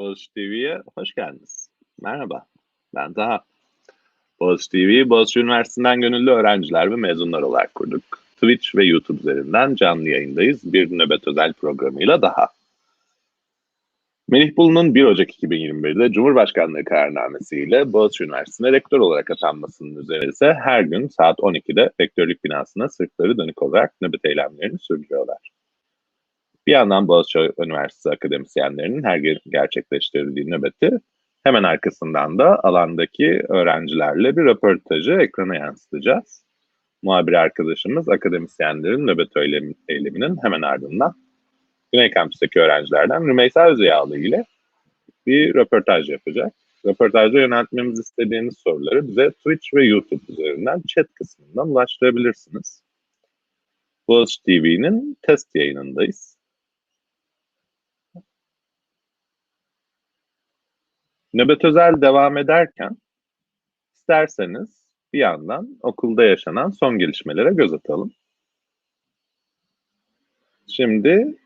Boğaziçi TV'ye hoş geldiniz. Merhaba, ben Taha. Boğaziçi TV'yi Boğaziçi Üniversitesi'nden gönüllü öğrenciler ve mezunlar olarak kurduk. Twitch ve YouTube üzerinden canlı yayındayız. Bir nöbet özel programıyla daha. Melih Bulu'nun 1 Ocak 2021'de Cumhurbaşkanlığı kararnamesiyle Boğaziçi Üniversitesi'ne rektör olarak atanmasının üzerine ise her gün saat 12'de rektörlük binasına sırtları dönük olarak nöbet eylemlerini sürdürüyorlar. Bir yandan Boğaziçi Üniversitesi akademisyenlerinin her gün gerçekleştirdiği nöbeti hemen arkasından da alandaki öğrencilerle bir röportajı ekrana yansıtacağız. Muhabir arkadaşımız akademisyenlerin nöbet eylemi- eyleminin hemen ardından Güney Kampüs'teki öğrencilerden Rümeysa Özyağlı ile bir röportaj yapacak. Röportajda yöneltmemiz istediğiniz soruları bize Twitch ve YouTube üzerinden chat kısmından ulaştırabilirsiniz. Boğaziçi TV'nin test yayınındayız. Nöbet özel devam ederken isterseniz bir yandan okulda yaşanan son gelişmelere göz atalım. Şimdi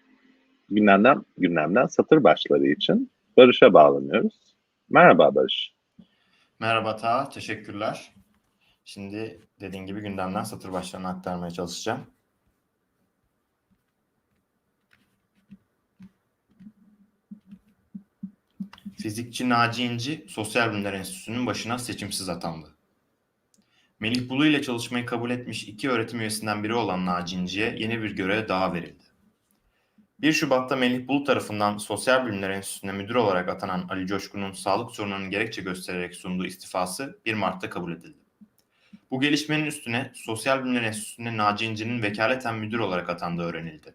gündemden, gündemden satır başları için Barış'a bağlanıyoruz. Merhaba Barış. Merhaba Ta, teşekkürler. Şimdi dediğin gibi gündemden satır başlarını aktarmaya çalışacağım. Fizikçi Naci İnci, Sosyal Bilimler Enstitüsü'nün başına seçimsiz atandı. Melih Bulu ile çalışmayı kabul etmiş iki öğretim üyesinden biri olan Naci İnci'ye yeni bir görev daha verildi. 1 Şubat'ta Melih Bulu tarafından Sosyal Bilimler Enstitüsü'ne müdür olarak atanan Ali Coşkun'un sağlık sorunlarını gerekçe göstererek sunduğu istifası 1 Mart'ta kabul edildi. Bu gelişmenin üstüne Sosyal Bilimler Enstitüsü'ne Naci İnci'nin vekaleten müdür olarak atandığı öğrenildi.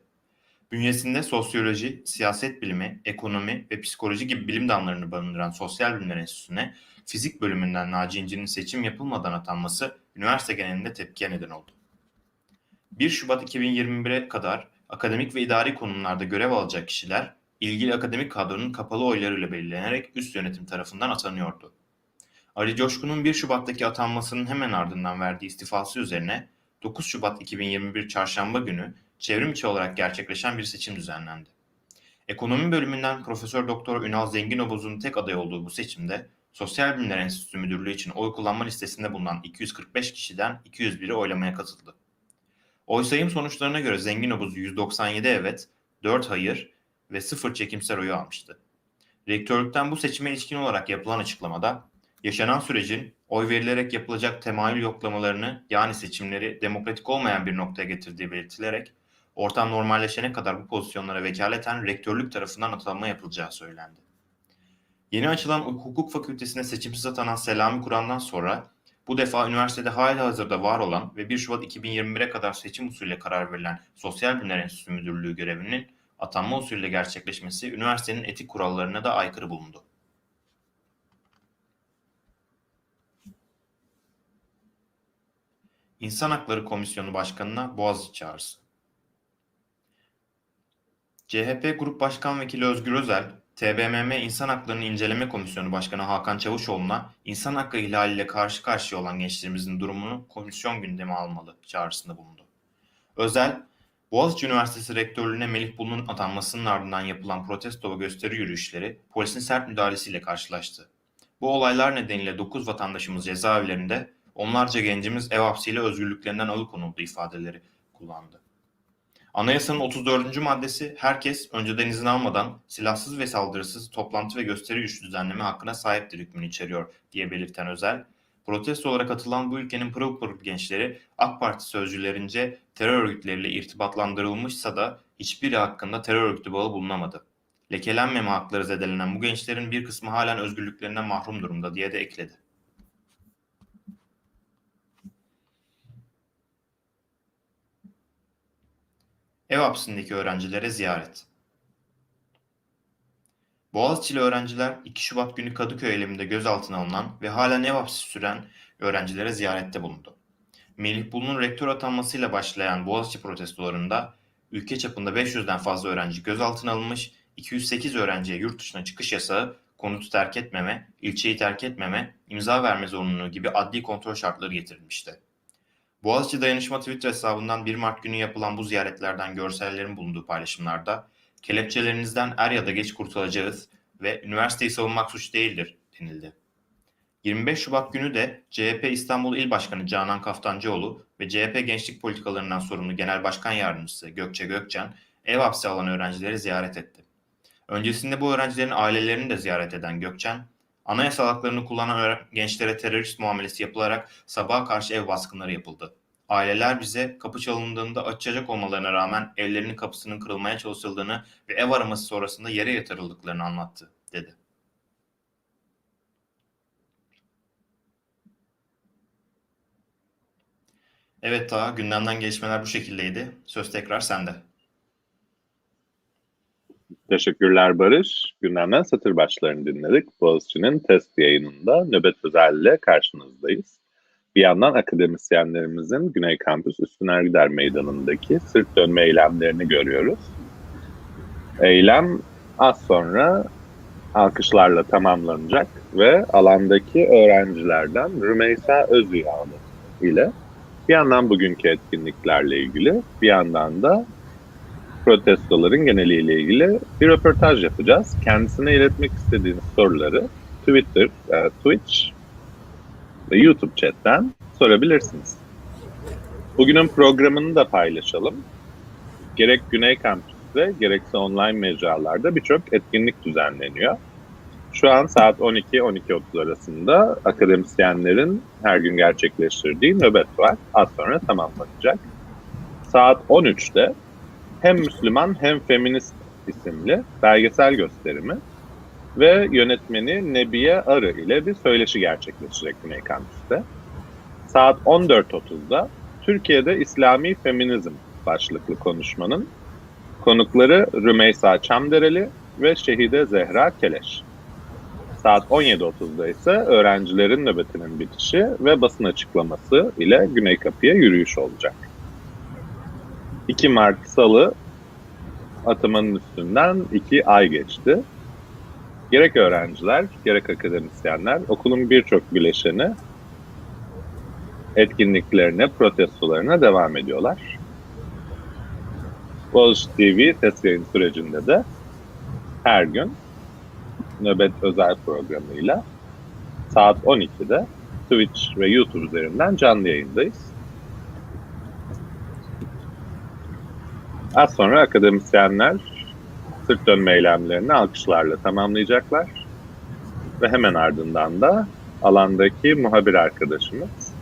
Bünyesinde sosyoloji, siyaset bilimi, ekonomi ve psikoloji gibi bilim dallarını barındıran Sosyal Bilimler Enstitüsü'ne fizik bölümünden Naci İnci'nin seçim yapılmadan atanması üniversite genelinde tepkiye neden oldu. 1 Şubat 2021'e kadar akademik ve idari konumlarda görev alacak kişiler ilgili akademik kadronun kapalı oylarıyla belirlenerek üst yönetim tarafından atanıyordu. Ali Coşkun'un 1 Şubat'taki atanmasının hemen ardından verdiği istifası üzerine 9 Şubat 2021 Çarşamba günü çevrim içi olarak gerçekleşen bir seçim düzenlendi. Ekonomi bölümünden Profesör Doktor Ünal Zenginovuz'un tek aday olduğu bu seçimde Sosyal Bilimler Enstitüsü Müdürlüğü için oy kullanma listesinde bulunan 245 kişiden 201'i oylamaya katıldı. Oy sayım sonuçlarına göre Zenginovuz 197 evet, 4 hayır ve 0 çekimser oyu almıştı. Rektörlükten bu seçime ilişkin olarak yapılan açıklamada, yaşanan sürecin oy verilerek yapılacak temayül yoklamalarını yani seçimleri demokratik olmayan bir noktaya getirdiği belirtilerek, ortam normalleşene kadar bu pozisyonlara vekaleten rektörlük tarafından atanma yapılacağı söylendi. Yeni açılan hukuk fakültesine seçimsiz atanan Selami Kur'an'dan sonra bu defa üniversitede hala hazırda var olan ve 1 Şubat 2021'e kadar seçim usulüyle karar verilen Sosyal Bilimler Enstitüsü Müdürlüğü görevinin atanma usulüyle gerçekleşmesi üniversitenin etik kurallarına da aykırı bulundu. İnsan Hakları Komisyonu Başkanı'na Boğaziçi çağrısı. CHP Grup Başkan Vekili Özgür Özel, TBMM İnsan Haklarını İnceleme Komisyonu Başkanı Hakan Çavuşoğlu'na insan hakkı ihlaliyle karşı karşıya olan gençlerimizin durumunu komisyon gündeme almalı çağrısında bulundu. Özel, Boğaziçi Üniversitesi Rektörlüğüne Melih Bulu'nun atanmasının ardından yapılan protesto ve gösteri yürüyüşleri polisin sert müdahalesiyle karşılaştı. Bu olaylar nedeniyle 9 vatandaşımız cezaevlerinde, onlarca gencimiz ev hapsiyle özgürlüklerinden alıkonuldu ifadeleri kullandı. Anayasanın 34. maddesi herkes önceden izin almadan silahsız ve saldırısız toplantı ve gösteri yürüyüşü düzenleme hakkına sahiptir hükmünü içeriyor diye belirten Özel, protesto olarak katılan bu ülkenin pırıl gençleri AK Parti sözcülerince terör örgütleriyle irtibatlandırılmışsa da hiçbiri hakkında terör örgütü bağı bulunamadı. Lekelenmeme hakları zedelenen bu gençlerin bir kısmı halen özgürlüklerinden mahrum durumda diye de ekledi. Ev hapsindeki öğrencilere ziyaret. Boğaziçi'li öğrenciler 2 Şubat günü Kadıköy eyleminde gözaltına alınan ve halen ev hapsi süren öğrencilere ziyarette bulundu. Melih Bulu'nun rektör atanmasıyla başlayan Boğaziçi protestolarında ülke çapında 500'den fazla öğrenci gözaltına alınmış, 208 öğrenciye yurt dışına çıkış yasağı, konutu terk etmeme, ilçeyi terk etmeme, imza verme zorunluluğu gibi adli kontrol şartları getirilmişti. Boğaziçi Dayanışma Twitter hesabından 1 Mart günü yapılan bu ziyaretlerden görsellerin bulunduğu paylaşımlarda kelepçelerinizden er ya da geç kurtulacağız ve üniversiteyi savunmak suç değildir denildi. 25 Şubat günü de CHP İstanbul İl Başkanı Canan Kaftancıoğlu ve CHP Gençlik Politikalarından sorumlu Genel Başkan Yardımcısı Gökçe Gökçen ev hapsi alan öğrencileri ziyaret etti. Öncesinde bu öğrencilerin ailelerini de ziyaret eden Gökçen, anayasal haklarını kullanan gençlere terörist muamelesi yapılarak sabaha karşı ev baskınları yapıldı. Aileler bize kapı çalındığında açacak olmalarına rağmen evlerinin kapısının kırılmaya çalışıldığını ve ev araması sonrasında yere yatırıldıklarını anlattı, dedi. Evet Taha, gündemden gelişmeler bu şekildeydi. Söz tekrar sende. Teşekkürler Barış. Gündemden satır başlarını dinledik. Boğaziçi'nin test yayınında nöbet özelle karşınızdayız. Bir yandan akademisyenlerimizin Güney Kampüs Üstün Ergider Meydanı'ndaki sırt dönme eylemlerini görüyoruz. Eylem az sonra alkışlarla tamamlanacak ve alandaki öğrencilerden Rümeysa Özüyağlı ile bir yandan bugünkü etkinliklerle ilgili bir yandan da protestoların geneliyle ilgili bir röportaj yapacağız. Kendisine iletmek istediğiniz soruları Twitter, e, Twitch ve YouTube chatten sorabilirsiniz. Bugünün programını da paylaşalım. Gerek Güney Kampüs'te gerekse online mecralarda birçok etkinlik düzenleniyor. Şu an saat 12-12.30 arasında akademisyenlerin her gün gerçekleştirdiği nöbet var. Az sonra tamamlanacak. Saat 13'te hem Müslüman hem Feminist isimli belgesel gösterimi ve yönetmeni Nebiye Arı ile bir söyleşi gerçekleşecek Güney Kampüs'te. Saat 14.30'da Türkiye'de İslami Feminizm başlıklı konuşmanın konukları Rümeysa Çamdereli ve Şehide Zehra Keleş. Saat 17.30'da ise öğrencilerin nöbetinin bitişi ve basın açıklaması ile Güney Kapı'ya yürüyüş olacak. 2 Mart Salı atamanın üstünden 2 ay geçti. Gerek öğrenciler, gerek akademisyenler, okulun birçok bileşeni etkinliklerine, protestolarına devam ediyorlar. Boğaziçi TV test yayın sürecinde de her gün nöbet özel programıyla saat 12'de Twitch ve YouTube üzerinden canlı yayındayız. Az sonra akademisyenler sırt dönme eylemlerini alkışlarla tamamlayacaklar. Ve hemen ardından da alandaki muhabir arkadaşımız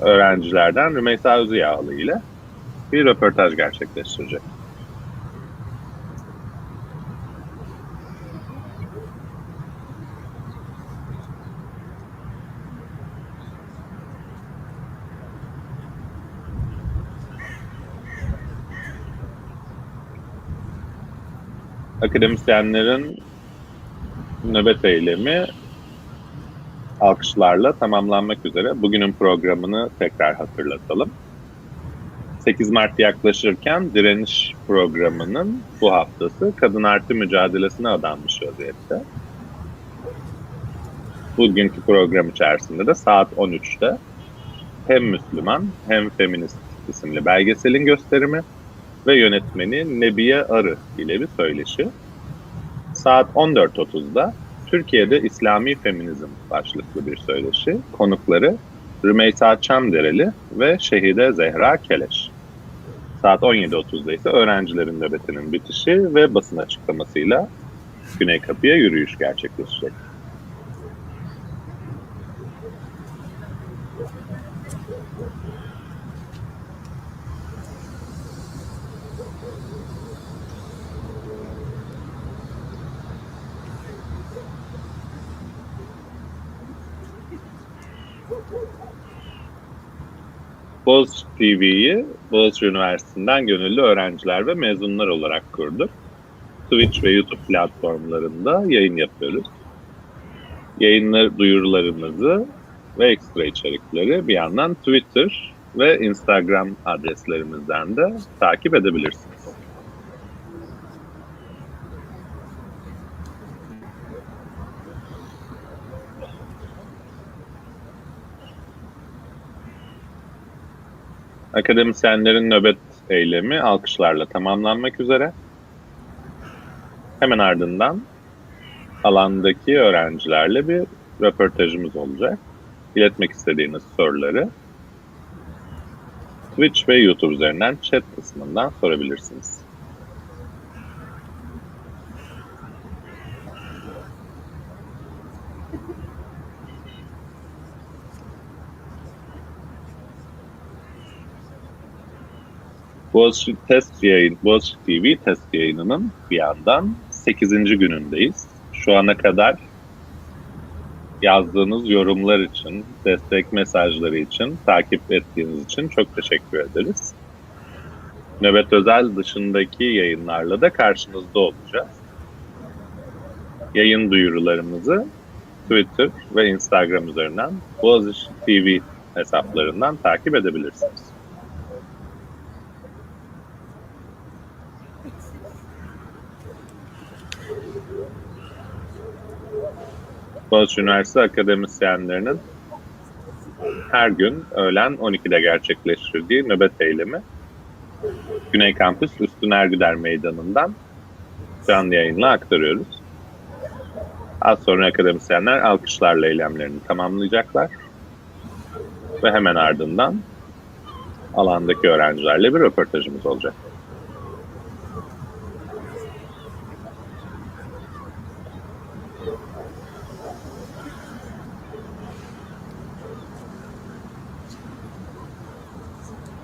öğrencilerden Rümeysa Özüyağlı ile bir röportaj gerçekleştirecek. Akademisyenlerin nöbet eylemi alkışlarla tamamlanmak üzere. Bugünün programını tekrar hatırlatalım. 8 Mart yaklaşırken direniş programının bu haftası kadın artı mücadelesine adanmış vaziyette. Bugünkü program içerisinde de saat 13'te hem Müslüman hem Feminist isimli belgeselin gösterimi ve yönetmeni Nebiye Arı ile bir söyleşi. Saat 14.30'da Türkiye'de İslami Feminizm başlıklı bir söyleşi. Konukları Rümeysa Çamdereli ve Şehide Zehra Keleş. Saat 17.30'da ise öğrencilerin nöbetinin bitişi ve basın açıklamasıyla Güney Kapı'ya yürüyüş gerçekleşecek. Boğaziçi TV'yi Boğaziçi Üniversitesi'nden gönüllü öğrenciler ve mezunlar olarak kurduk. Twitch ve YouTube platformlarında yayın yapıyoruz. Yayınları, duyurularımızı ve ekstra içerikleri bir yandan Twitter ve Instagram adreslerimizden de takip edebilirsiniz. Akademisyenlerin nöbet eylemi alkışlarla tamamlanmak üzere. Hemen ardından alandaki öğrencilerle bir röportajımız olacak. İletmek istediğiniz soruları Twitch ve YouTube üzerinden chat kısmından sorabilirsiniz. Boğaziçi test yayın, Boğaziçi TV test yayınının bir yandan 8. günündeyiz. Şu ana kadar yazdığınız yorumlar için, destek mesajları için, takip ettiğiniz için çok teşekkür ederiz. Nöbet Özel dışındaki yayınlarla da karşınızda olacağız. Yayın duyurularımızı Twitter ve Instagram üzerinden Boğaziçi TV hesaplarından takip edebilirsiniz. Boğaziçi Üniversitesi akademisyenlerinin her gün öğlen 12'de gerçekleştirdiği nöbet eylemi Güney Kampüs Üstün Ergüder Meydanı'ndan canlı yayınla aktarıyoruz. Az sonra akademisyenler alkışlarla eylemlerini tamamlayacaklar. Ve hemen ardından alandaki öğrencilerle bir röportajımız olacak. すごい。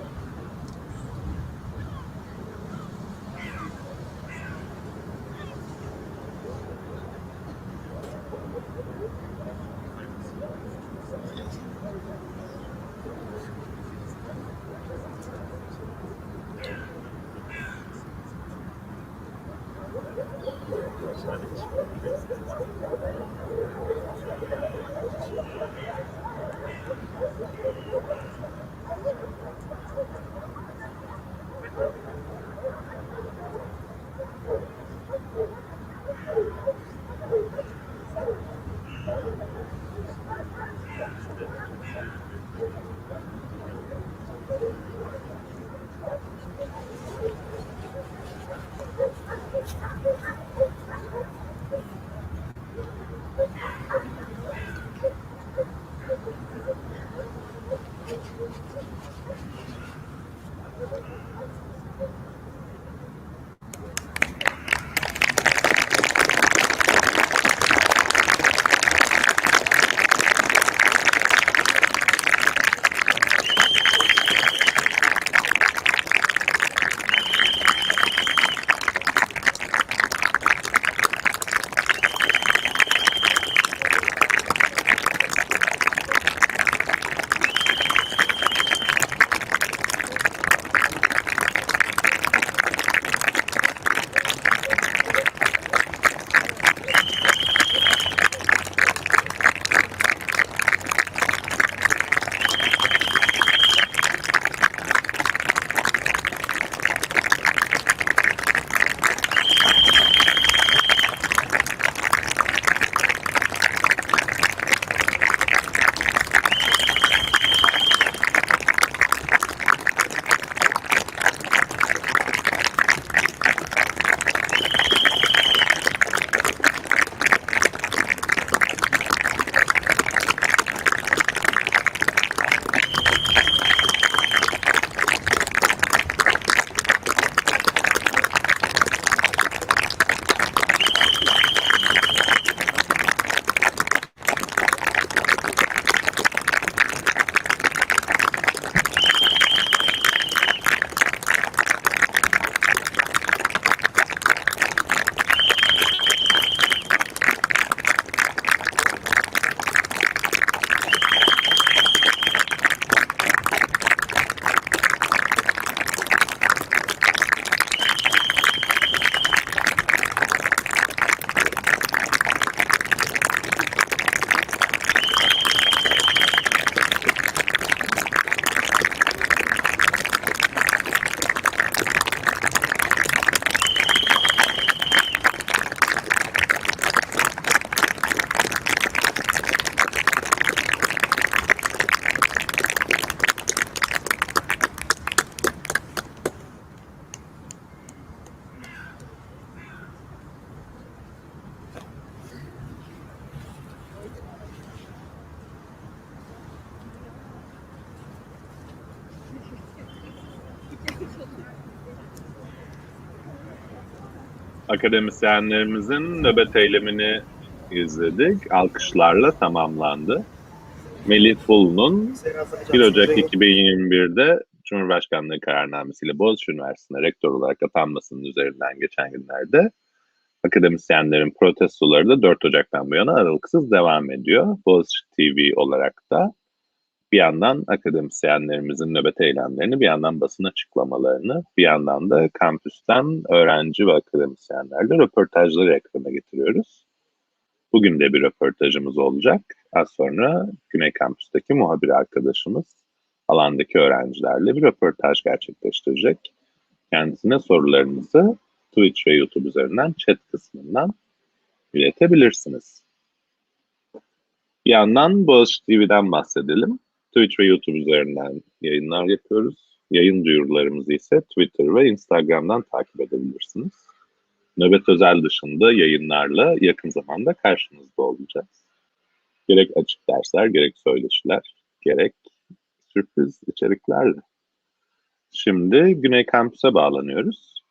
Akademisyenlerimizin nöbet eylemini izledik. Alkışlarla tamamlandı. Melih Bulu'nun 1 Ocak 2021'de Cumhurbaşkanlığı kararnamesiyle Boğaziçi Üniversitesi'ne rektör olarak atanmasının üzerinden geçen günlerde akademisyenlerin protestoları da 4 Ocak'tan bu yana aralıksız devam ediyor. Boğaziçi TV olarak da bir yandan akademisyenlerimizin nöbet eylemlerini, bir yandan basın açıklamalarını, bir yandan da kampüsten öğrenci ve akademisyenlerle röportajları ekrana getiriyoruz. Bugün de bir röportajımız olacak. Az sonra Güney Kampüs'teki muhabir arkadaşımız alandaki öğrencilerle bir röportaj gerçekleştirecek. Kendisine sorularınızı Twitch ve YouTube üzerinden chat kısmından iletebilirsiniz. Bir yandan Boğaziçi TV'den bahsedelim. Twitch ve YouTube üzerinden yayınlar yapıyoruz. Yayın duyurularımızı ise Twitter ve Instagram'dan takip edebilirsiniz. Nöbet özel dışında yayınlarla yakın zamanda karşınızda olacağız. Gerek açık dersler, gerek söyleşiler, gerek sürpriz içeriklerle. Şimdi Güney Kampüs'e bağlanıyoruz.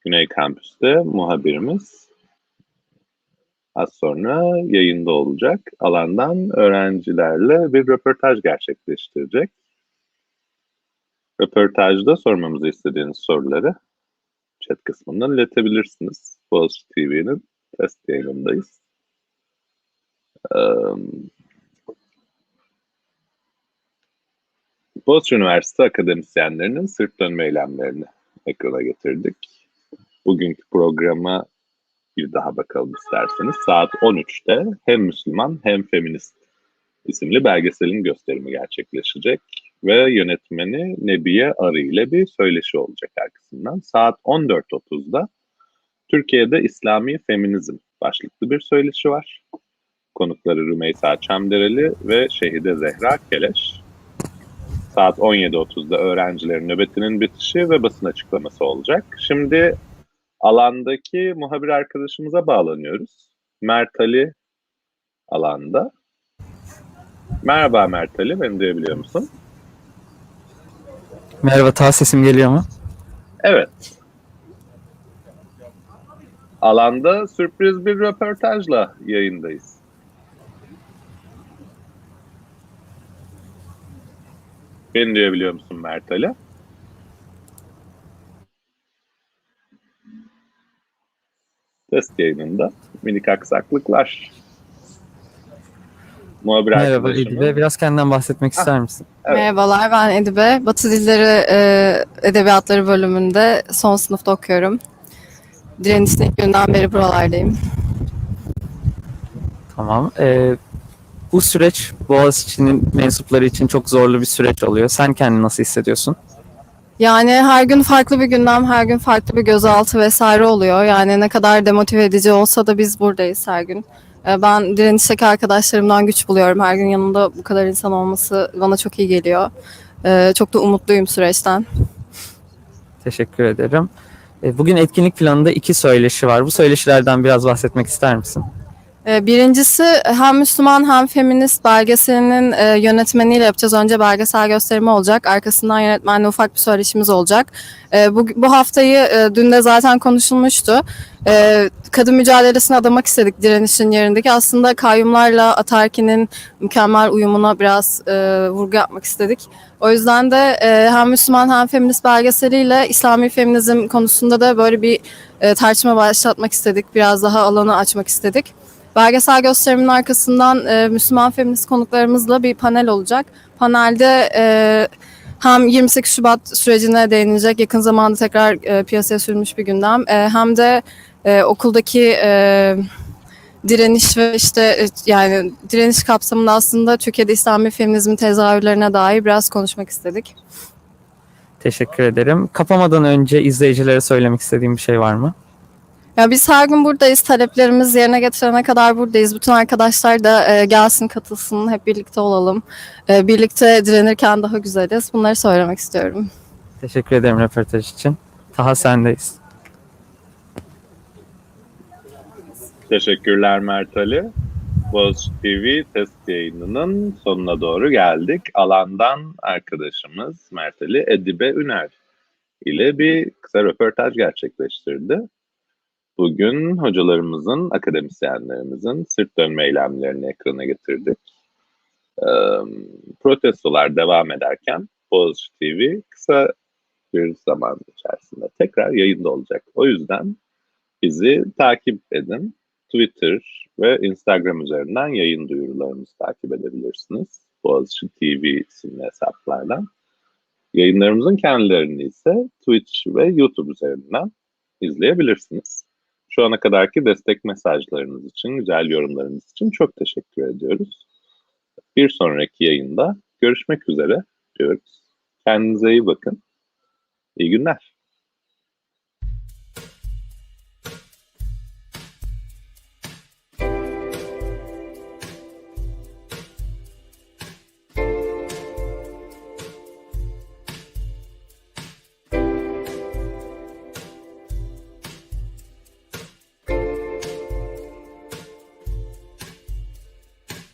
Güney Kampüs'te muhabirimiz az sonra yayında olacak. Alandan öğrencilerle bir röportaj gerçekleştirecek. Röportajda sormamızı istediğiniz soruları chat kısmından iletebilirsiniz. Boğaziçi TV'nin test yayınındayız. Ee, Boğaziçi Üniversitesi akademisyenlerinin sırt dönme eylemlerini ekrana getirdik. Bugünkü programa bir daha bakalım isterseniz. Saat 13'te hem Müslüman hem Feminist isimli belgeselin gösterimi gerçekleşecek ve yönetmeni Nebiye Arı ile bir söyleşi olacak arkasından. Saat 14.30'da Türkiye'de İslami Feminizm başlıklı bir söyleşi var. Konukları Rümeysa Çamdereli ve Şehide Zehra Keleş. Saat 17.30'da öğrencilerin nöbetinin bitişi ve basın açıklaması olacak. Şimdi alandaki muhabir arkadaşımıza bağlanıyoruz. Mert Ali alanda. Merhaba Mert Ali, beni duyabiliyor musun? Merhaba, ta sesim geliyor mu? Evet. Alanda sürpriz bir röportajla yayındayız. Beni duyabiliyor musun Mert Ali? Test yayınında minik aksaklıklar. Muhabir Merhaba Edibe, biraz kendinden bahsetmek ister misin? Evet. Merhabalar ben Edibe. Batı Dilleri e, Edebiyatları bölümünde son sınıfta okuyorum. Direnişin ilk günden beri buralardayım. Tamam. Ee, bu süreç Boğaziçi'nin mensupları için çok zorlu bir süreç oluyor. Sen kendini nasıl hissediyorsun? Yani her gün farklı bir gündem, her gün farklı bir gözaltı vesaire oluyor. Yani ne kadar demotive edici olsa da biz buradayız her gün. E, Ben direnişteki arkadaşlarımdan güç buluyorum. Her gün yanımda bu kadar insan olması bana çok iyi geliyor. E, Çok da umutluyum süreçten. Teşekkür ederim. Ee, bugün etkinlik planında iki söyleşi var. Bu söyleşilerden biraz bahsetmek ister misin? Ee, Birincisi hem Müslüman hem feminist belgeselinin e, yönetmeniyle yapacağız. Önce belgesel gösterimi olacak. Arkasından yönetmenle ufak bir söyleşimiz olacak. E, Bu, bu haftayı e, dün de zaten konuşulmuştu. E, Kadın mücadelesine adamak istedik direnişin yerindeki. Aslında kayyumlarla Atarki'nin mükemmel uyumuna biraz e, vurgu yapmak istedik. O yüzden de hem Müslüman hem feminist belgeseliyle İslami feminizm konusunda da böyle bir tartışma başlatmak istedik. Biraz daha alanı açmak istedik. Belgesel gösterimin arkasından e, Müslüman feminist konuklarımızla bir panel olacak. Panelde e, hem 28 Şubat sürecine değinilecek yakın zamanda tekrar e, piyasaya sürülmüş bir gündem. E, hem de e, okuldaki e, direniş ve işte e, yani direniş kapsamında aslında Türkiye'de İslami feminizmin tezahürlerine dair biraz konuşmak istedik. Teşekkür ederim. Kapamadan önce izleyicilere söylemek istediğim bir şey var mı? Ya biz her gün buradayız. Taleplerimiz yerine getirene kadar buradayız. Bütün arkadaşlar da e, gelsin, katılsın, hep birlikte olalım. E, birlikte direnirken daha güzeliz. Bunları söylemek istiyorum. Teşekkür ederim röportaj için. Taha sendeyiz. Teşekkürler Mert Ali. Boğaziçi TV test yayınının sonuna doğru geldik. Alandan arkadaşımız Mert Ali Edibe Üner ile bir kısa röportaj gerçekleştirdi. Bugün hocalarımızın, akademisyenlerimizin sırt dönme eylemlerini ekrana getirdik. Ee, protestolar devam ederken Boğaziçi TV kısa bir zaman içerisinde tekrar yayında olacak. O yüzden bizi takip edin. Twitter ve Instagram üzerinden yayın duyurularımızı takip edebilirsiniz. Boğaziçi TV isimli hesaplardan. Yayınlarımızın kendilerini ise Twitch ve YouTube üzerinden izleyebilirsiniz. Şu ana kadarki destek mesajlarınız için, güzel yorumlarınız için çok teşekkür ediyoruz. Bir sonraki yayında görüşmek üzere diyoruz. Kendinize iyi bakın. İyi günler.